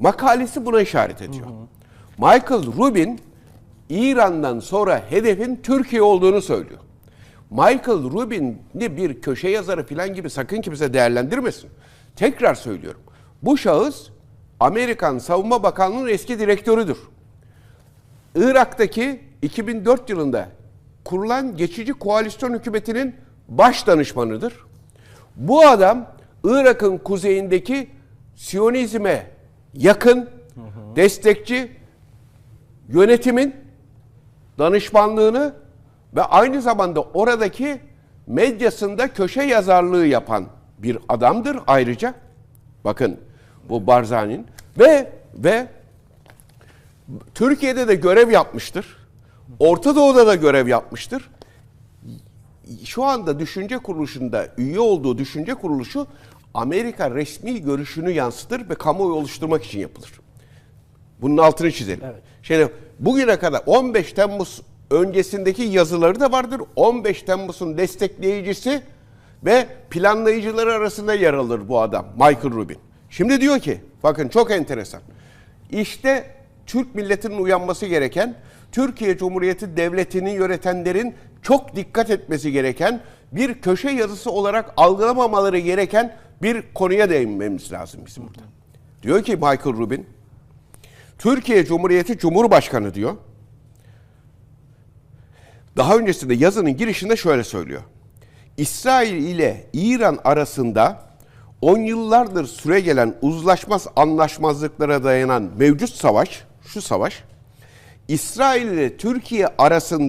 makalesi buna işaret ediyor. Michael Rubin İran'dan sonra hedefin Türkiye olduğunu söylüyor. Michael Rubin'i bir köşe yazarı falan gibi sakın kimse değerlendirmesin. Tekrar söylüyorum. Bu şahıs Amerikan Savunma Bakanlığı'nın eski direktörüdür. Irak'taki 2004 yılında kurulan geçici koalisyon hükümetinin baş danışmanıdır. Bu adam Irak'ın kuzeyindeki Siyonizme yakın, destekçi yönetimin danışmanlığını ve aynı zamanda oradaki medyasında köşe yazarlığı yapan bir adamdır ayrıca. Bakın bu Barzani'nin ve ve Türkiye'de de görev yapmıştır. Orta Doğu'da da görev yapmıştır. Şu anda düşünce kuruluşunda üye olduğu düşünce kuruluşu Amerika resmi görüşünü yansıtır ve kamuoyu oluşturmak için yapılır. Bunun altını çizelim. Şimdi bugüne kadar 15 Temmuz öncesindeki yazıları da vardır. 15 Temmuz'un destekleyicisi ve planlayıcıları arasında yer alır bu adam Michael Rubin. Şimdi diyor ki bakın çok enteresan. İşte Türk milletinin uyanması gereken, Türkiye Cumhuriyeti Devleti'ni yönetenlerin çok dikkat etmesi gereken, bir köşe yazısı olarak algılamamaları gereken bir konuya değinmemiz lazım bizim burada. Diyor ki Michael Rubin, Türkiye Cumhuriyeti Cumhurbaşkanı diyor. Daha öncesinde yazının girişinde şöyle söylüyor. İsrail ile İran arasında 10 yıllardır süre gelen uzlaşmaz anlaşmazlıklara dayanan mevcut savaş, şu savaş, İsrail ile Türkiye arasında